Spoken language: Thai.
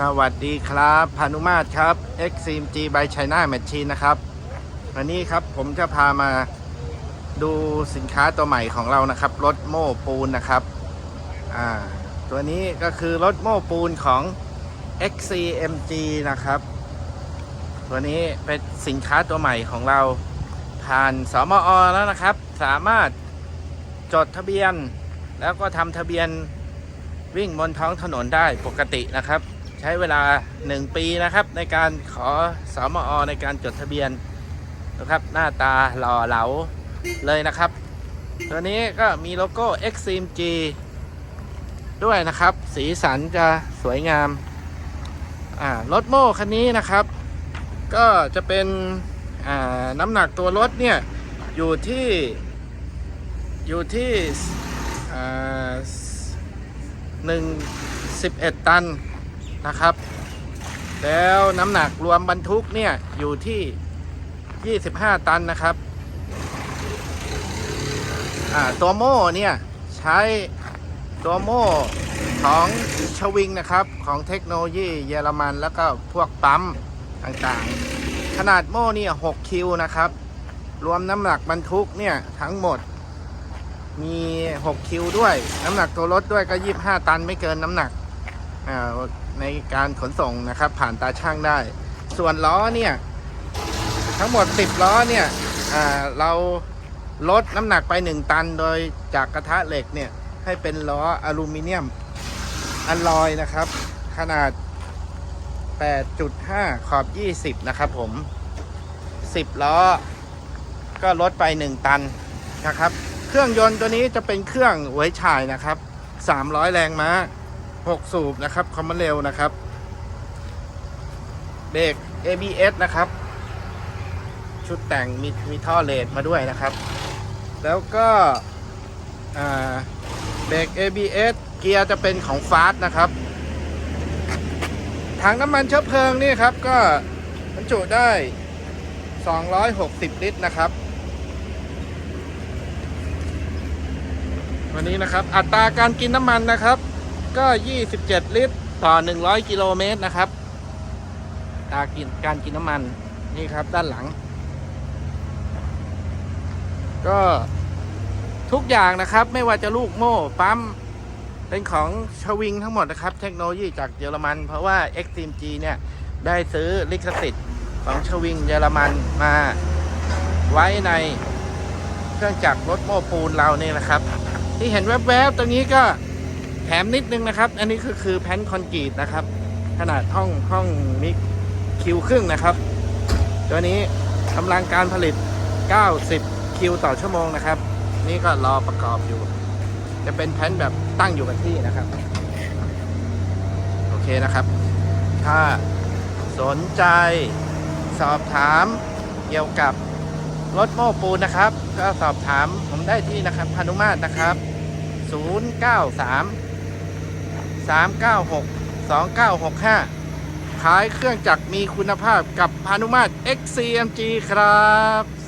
สวัสดีครับพานุมาตรครับ x c m g by China Machine นะครับวันนี้ครับผมจะพามาดูสินค้าตัวใหม่ของเรานะครับ รถโม้ปูนนะครับอ่าตัวนี้ก็คือรถโม้ปูนของ XCMG นะครับ ตัวนี้เป็นสินค้าตัวใหม่ของเราผ่านสมอแล้วนะครับ สามารถจดทะเบียน แล้วก็ทำทะเบียนวิ่งบนท้องถนนได้ปกตินะครับ ช้เวลา 1 ปีนะครับ ในการขอสมอในการจดทะเบียนนะครับ หน้าตาหล่อเหลาเลยนะครับ ตัวนี้ก็มีโลโก้ XCMG ด้วยนะครับ สีสันจะสวยงามอ่ารถโม่คันนี้นะครับ ก็จะเป็นอ่าน้ำหนักตัวรถเนี่ยอยู่ที่อยู่ที่อ่าหนึ่งสิบเอ็ดตัน นะครับ แล้วน้ำหนักรวมบรรทุกเนี่ยอยู่ที่ 25 ตันนะครับตัวโม่เนี่ยใช้ตัวโม่ของชวิงนะครับของเทคโนโลยีเยอรมันแล้วก็พวกปั๊มต่างๆ ขนาดโม่เนี่ย6คิวนะครับ รวมน้ำหนักบรรทุกเนี่ยทั้งหมดมี 6 คิวด้วย น้ำหนักตัวรถด้วยก็ 25 ตันไม่เกินน้ำหนัก ในการขนส่งนะครับ ผ่านตาช่างได้ ส่วนล้อเนี่ย ทั้งหมด 10 ล้อเนี่ยเราลดน้ำหนักไป 1 ตันโดยจากกระทะเหล็กเนี่ย ให้เป็นล้ออลูมิเนียมอัลลอยนะครับ ขนาด 8.5 ขอบ 20 นะครับผม 10 ล้อ ก็ลดไป 1 ตันนะครับ เครื่องยนต์ตัวนี้จะเป็นเครื่องไว้ฉายนะครับ 300 แรงม้า 6 สูบนะครับคอมมอนเร็วนะครับเบรก ABS นะครับ ชุดแต่งมีมีท่อเลดมาด้วยนะครับ แล้วก็เบรก ABS เกียร์จะเป็นของฟาสนะครับถังน้ำมันเชื้อเพลิงนี่ครับก็บรรจุได้ 260 ลิตรนะครับ วันนี้นะครับอัตราการกินน้ำมันนะครับ ก็ 27 ลิตร ต่อ 100 กิโลเมตรนะครับตากินการกินน้ำมันนี่ครับด้านหลัง ก็ทุกอย่างนะครับ ไม่ว่าจะลูกโม่ปั๊ม เป็นของชวิงทั้งหมดนะครับ เทคโนโลยีจากเยอรมัน เพราะว่า XTMG เนี่ย ได้ซื้อลิขสิทธิ์ของชวิงเยอรมันมาไว้ในเครื่องจักรรถโม้ปูนเราเนี่ยนะครับ ที่เห็นแวบๆ ตรงนี้ก็ แถมนิดนึงนะครับ อันนี้คือคือแผ่นคอนกรีตนะครับ ขนาดห้องห้องมิคิวครึ่งนะครับ ตัวนี้กำลังการผลิต 90 คิวต่อชั่วโมงนะครับ นี่ก็รอประกอบอยู่ จะเป็นแผ่นแบบตั้งอยู่กับที่นะครับ โอเคนะครับ ถ้าสนใจสอบถามเกี่ยวกับรถโม้ปูนนะครับ ก็สอบถามผมได้ที่นะครับพานุมาตรนะครับ 093 396 2965 ขายเครื่องจักรมีคุณภาพกับพานุมาตร XCMG ครับ